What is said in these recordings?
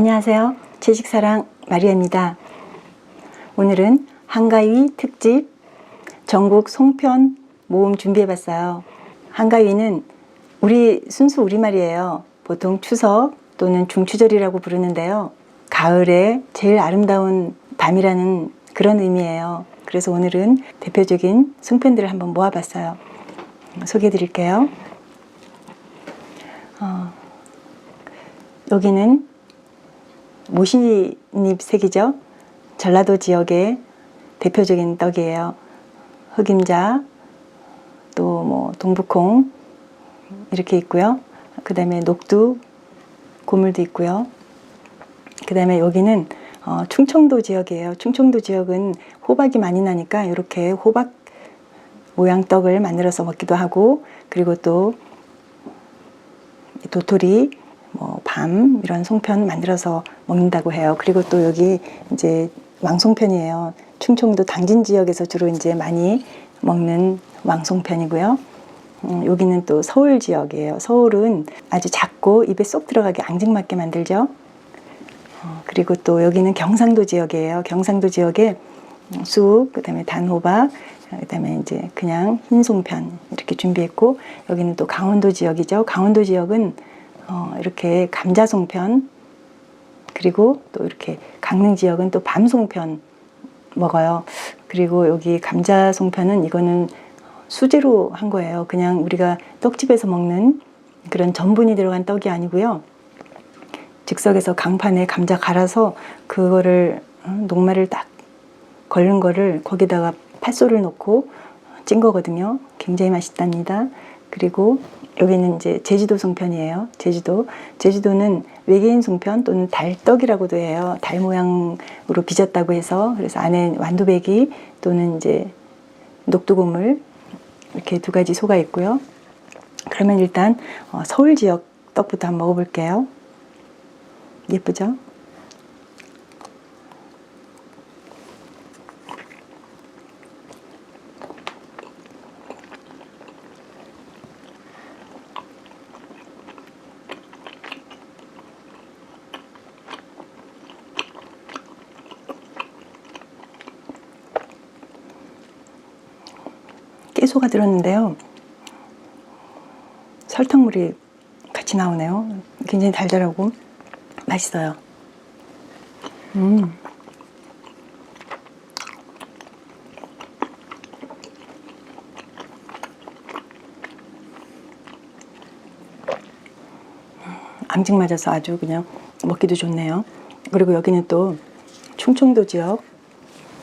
안녕하세요. 채식사랑 마리아입니다. 오늘은 한가위 특집 전국 송편 모음 준비해봤어요. 한가위는 우리 순수 우리말이에요. 보통 추석 또는 중추절이라고 부르는데요. 가을에 제일 아름다운 밤이라는 그런 의미예요. 그래서 오늘은 대표적인 송편들을 한번 모아봤어요. 소개해 드릴게요. 어, 여기는 모신잎 색이죠. 전라도 지역의 대표적인 떡이에요. 흑임자, 또 뭐 동북콩 이렇게 있고요. 그 다음에 녹두, 고물도 있고요. 그 다음에 여기는 어, 충청도 지역이에요. 충청도 지역은 호박이 많이 나니까 이렇게 호박 모양 떡을 만들어서 먹기도 하고 그리고 또 도토리, 뭐 밤 이런 송편 만들어서 먹는다고 해요. 그리고 또 여기 이제 왕송편이에요. 충청도 당진 지역에서 주로 이제 많이 먹는 왕송편이고요. 음, 여기는 또 서울 지역이에요. 서울은 아주 작고 입에 쏙 들어가게 앙증맞게 만들죠. 어, 그리고 또 여기는 경상도 지역이에요. 경상도 지역에 쑥, 그다음에 단호박, 그다음에 이제 그냥 흰 송편 이렇게 준비했고 여기는 또 강원도 지역이죠. 강원도 지역은 어, 이렇게 감자 송편 그리고 또 이렇게 강릉 지역은 또 밤 송편 먹어요. 그리고 여기 감자 송편은 이거는 수제로 한 거예요. 그냥 우리가 떡집에서 먹는 그런 전분이 들어간 떡이 아니고요. 즉석에서 강판에 감자 갈아서 그거를 어, 녹말을 딱 걸른 거를 거기다가 팥소를 넣고 찐 거거든요. 굉장히 맛있답니다. 그리고 여기는 이제 제주도 송편이에요. 제주도. 제주도는 외계인 송편 또는 달떡이라고도 해요. 달 모양으로 빚었다고 해서 그래서 안에 완두배기 또는 이제 녹두고물 이렇게 두 가지 소가 있고요. 그러면 일단 어, 서울 지역 떡부터 한번 먹어볼게요. 예쁘죠? 깨소가 들었는데요. 설탕물이 같이 나오네요. 굉장히 달달하고 맛있어요. 음. 앙증 맞아서 아주 그냥 먹기도 좋네요. 그리고 여기는 또 충청도 지역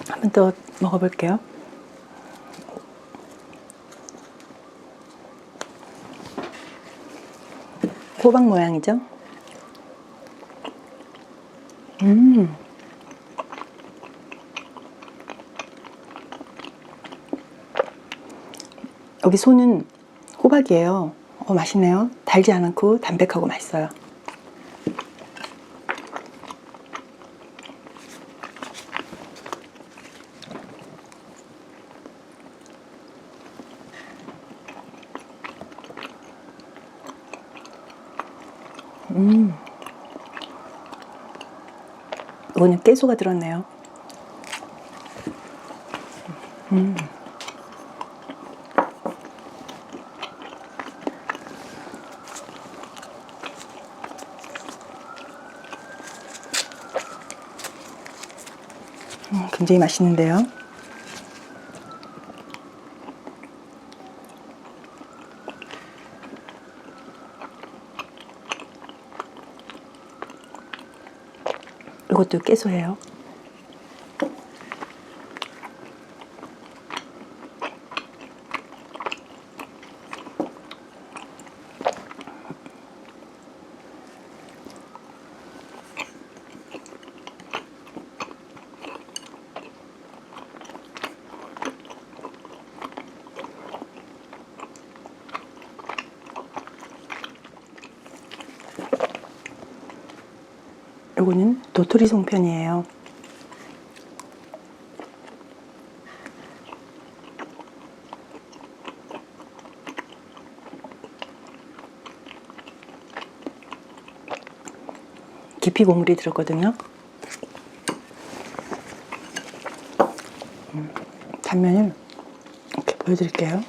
한번 또 먹어볼게요. 호박 모양이죠? 음. 여기 소는 호박이에요. 어, 맛있네요. 달지 않고 담백하고 맛있어요. 음. 이거는 깨소가 들었네요. 음. 음, 굉장히 맛있는데요. 이것도 깨소예요. 요거는 도토리 송편이에요. 깊이 고물이 들었거든요. 음, 단면을 이렇게 보여드릴게요.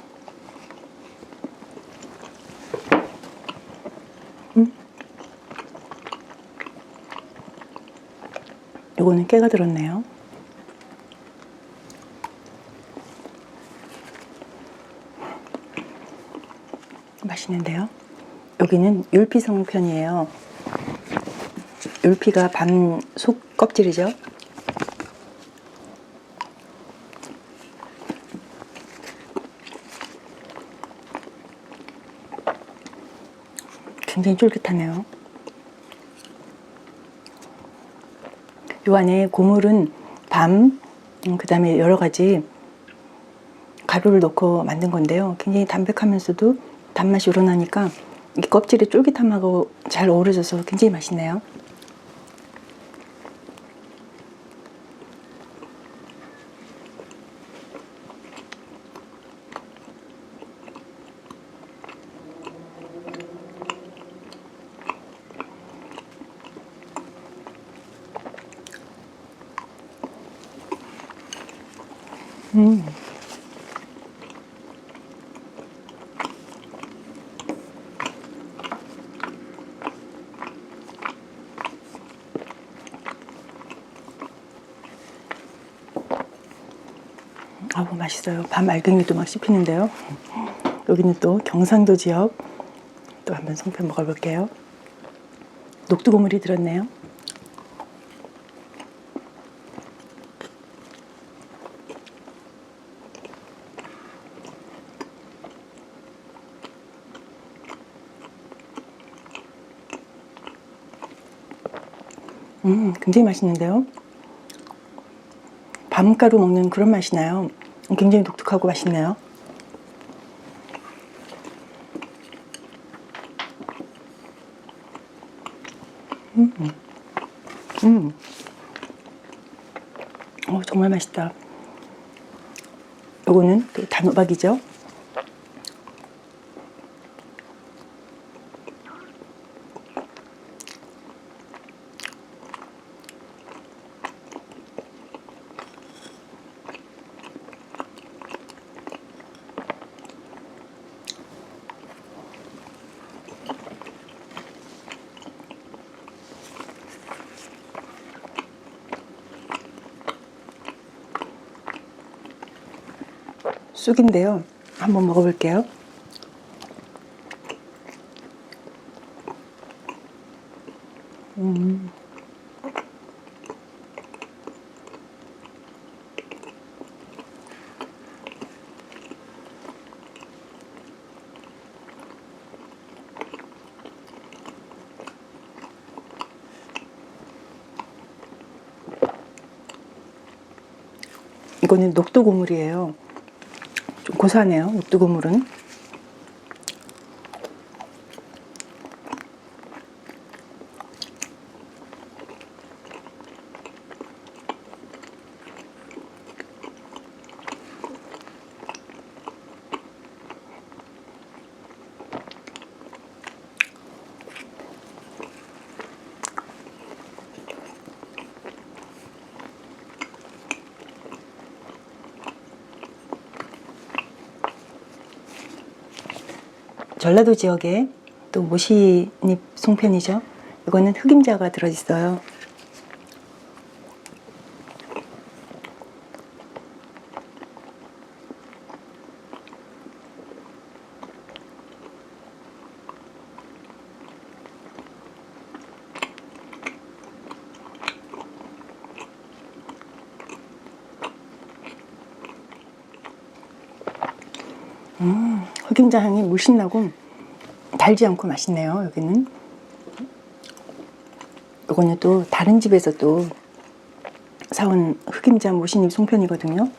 음. 요거는 깨가 들었네요. 맛있는데요. 여기는 율피 성 편이에요. 율피가 밤 속 껍질이죠. 굉장히 쫄깃하네요. 요 안에 고물은 밤, 음, 그다음에 여러 가지 가루를 넣고 만든 건데요. 굉장히 담백하면서도 단맛이 우러나니까 이 껍질의 쫄깃함하고 잘 어우러져서 굉장히 맛있네요. 음. 아우 맛있어요. 밤 알갱이도 막 씹히는데요. 여기는 또 경상도 지역 또 한번 송편 먹어볼게요. 녹두고물이 들었네요. 음, 굉장히 맛있는데요. 밤가루 먹는 그런 맛이 나요. 굉장히 독특하고 맛있네요. 음, 음. 어, 정말 맛있다. 요거는 또 단호박이죠. 쑥인데요. 한번 먹어볼게요. 음. 이거는 녹두고물이에요. 좀 고소하네요. 녹두고물은. 전라도 지역에 또 모시잎 송편이죠. 이거는 흑임자가 들어있어요. 음, 흑임자 향이 물씬 나고 달지 않고 맛있네요. 여기는. 이거는 또 다른 집에서 또 사온 흑임자 모신잎 송편이거든요.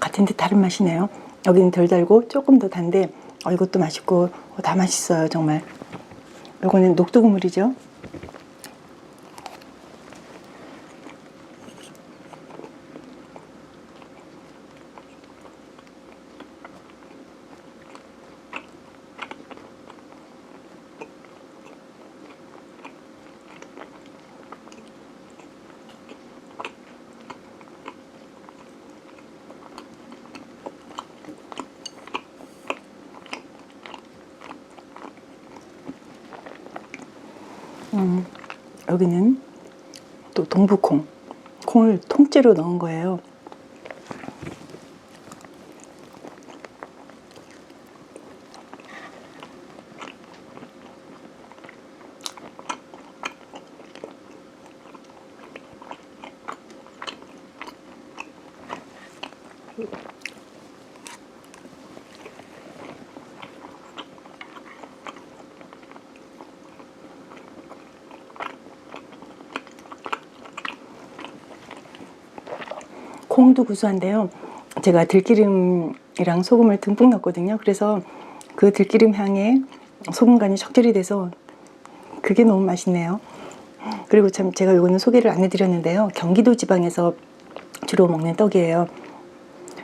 같은 듯 다른 맛이네요. 여기는 덜 달고 조금 더 단데 어, 이것도 맛있고 어, 다 맛있어요 정말. 요거는 녹두국물이죠. 음, 여기는 또 동부콩 콩을 통째로 넣은 거예요. 콩도 구수한데요. 제가 들기름이랑 소금을 듬뿍 넣었거든요. 그래서 그 들기름 향에 소금 간이 적절히 돼서 그게 너무 맛있네요. 그리고 참 제가 이거는 소개를 안 해드렸는데요. 경기도 지방에서 주로 먹는 떡이에요.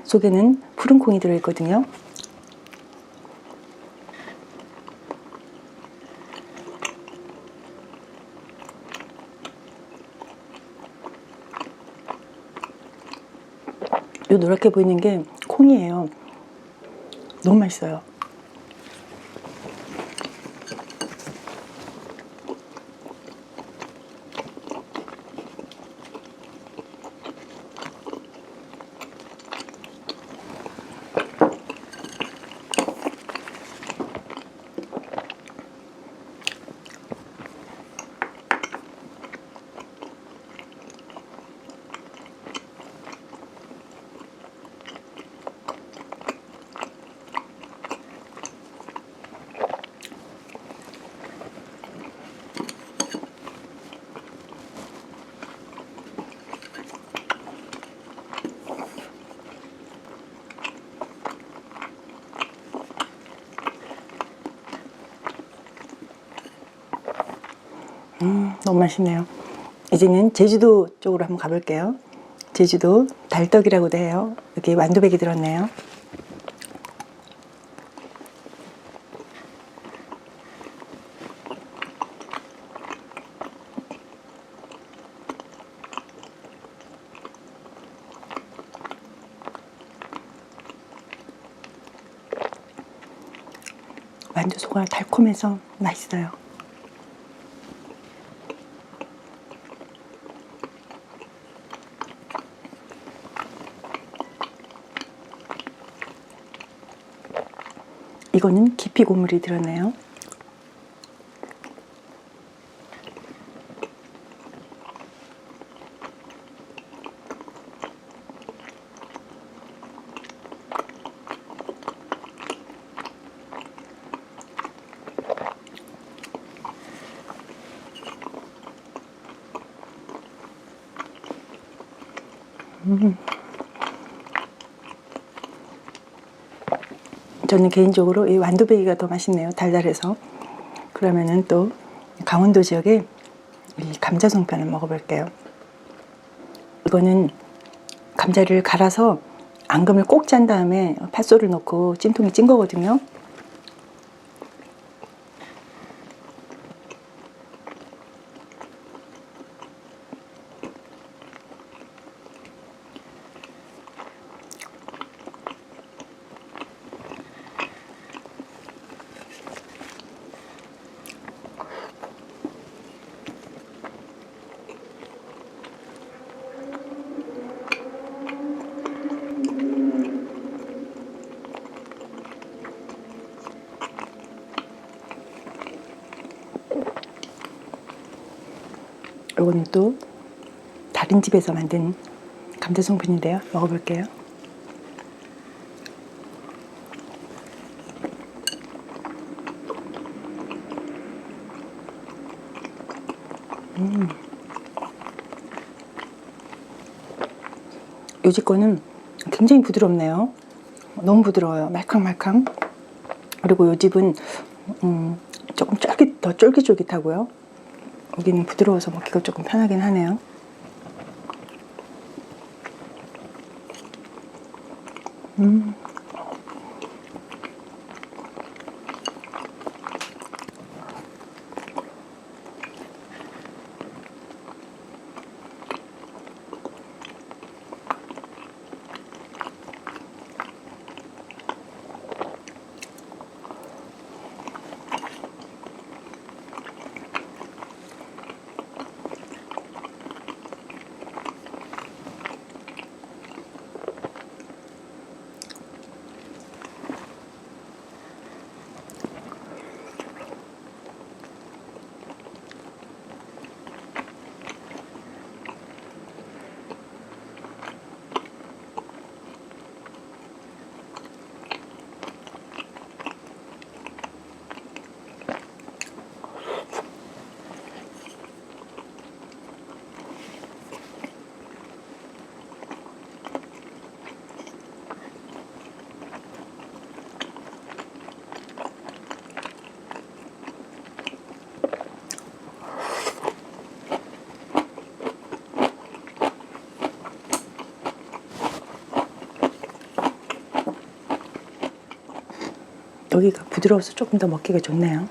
속에는 푸른 콩이 들어있거든요. 요 노랗게 보이는 게 콩이에요. 너무 맛있어요. 너무 맛있네요. 이제는 제주도 쪽으로 한번 가볼게요. 제주도 달떡이라고도 해요. 여기 완두백이 들었네요. 완두 소가 달콤해서 맛있어요. 이거는 깊이 고물이 들었네요. 저는 개인적으로 이 완두배기가 더 맛있네요. 달달해서. 그러면은 또 강원도 지역의 이 감자 송편을 먹어볼게요. 이거는 감자를 갈아서 앙금을 꼭 짠 다음에 팥소를 넣고 찜통에 찐 거거든요. 이거는 또 다른 집에서 만든 감자 송편인데요. 먹어볼게요. 요집 거는 굉장히 부드럽네요. 너무 부드러워요. 말캉말캉. 그리고 요 집은 음, 조금 쫄깃 더 쫄깃쫄깃하고요. 여기는 부드러워서 먹기가 조금 편하긴 하네요. 여기가 부드러워서 조금 더 먹기가 좋네요.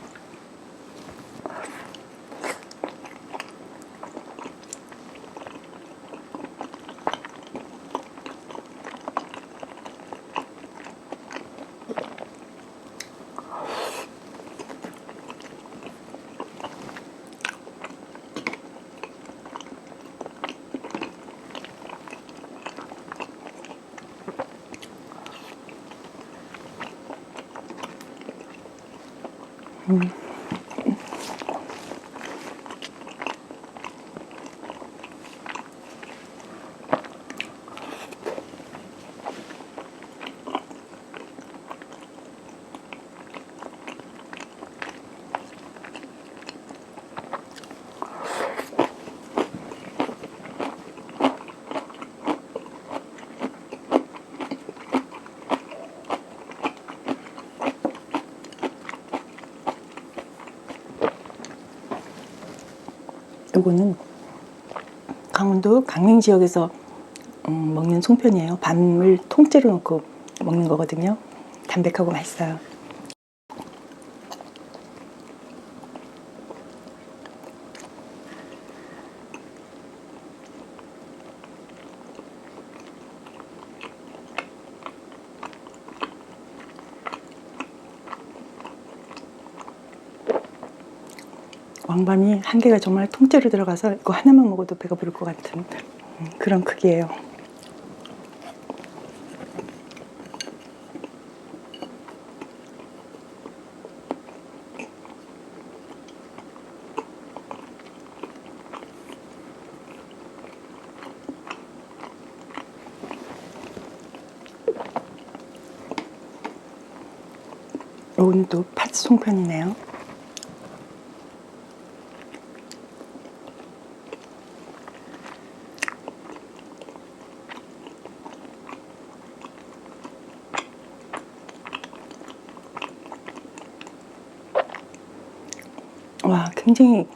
Mm-hmm. 요거는 강원도 강릉 지역에서 음, 먹는 송편이에요. 밤을 통째로 넣고 먹는 거거든요. 담백하고 맛있어요. 왕밤이 한 개가 정말 통째로 들어가서 이거 하나만 먹어도 배가 부를 것 같은 음, 그런 크기예요. 또팥 송편이네요. 굉장히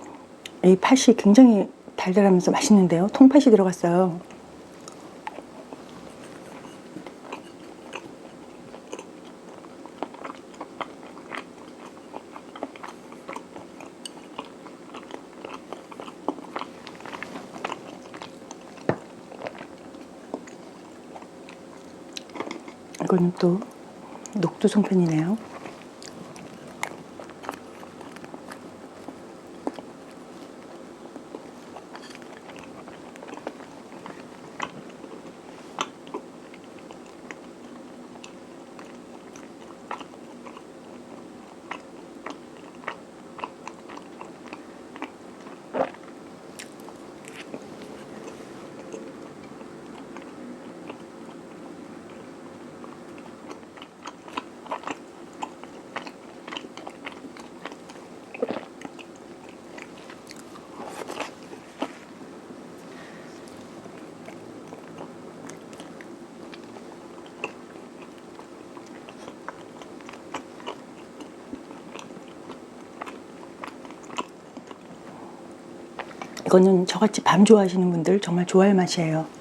이 팥이 굉장히 달달하면서 맛있는데요. 통팥이 들어갔어요. 이거는 또 녹두 송편이네요. 이거는 저같이 밤 좋아하시는 분들 정말 좋아할 맛이에요.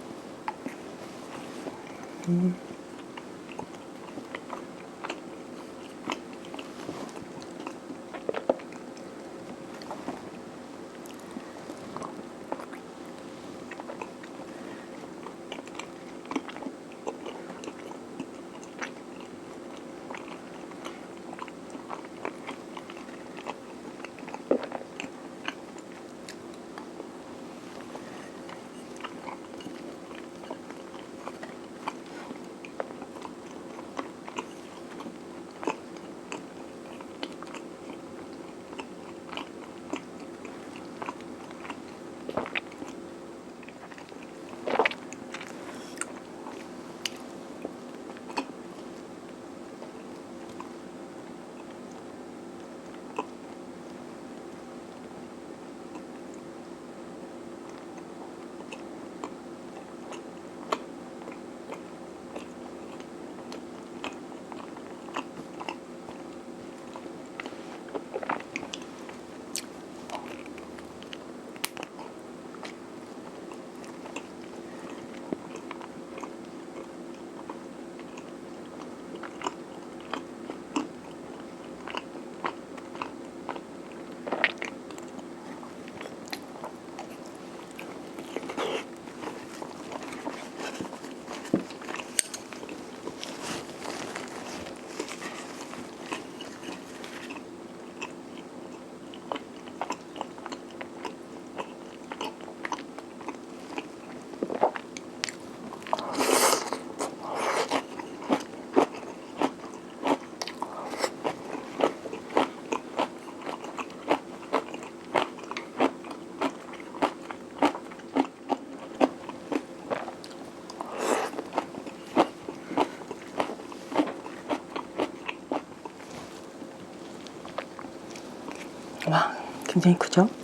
굉장히 크죠?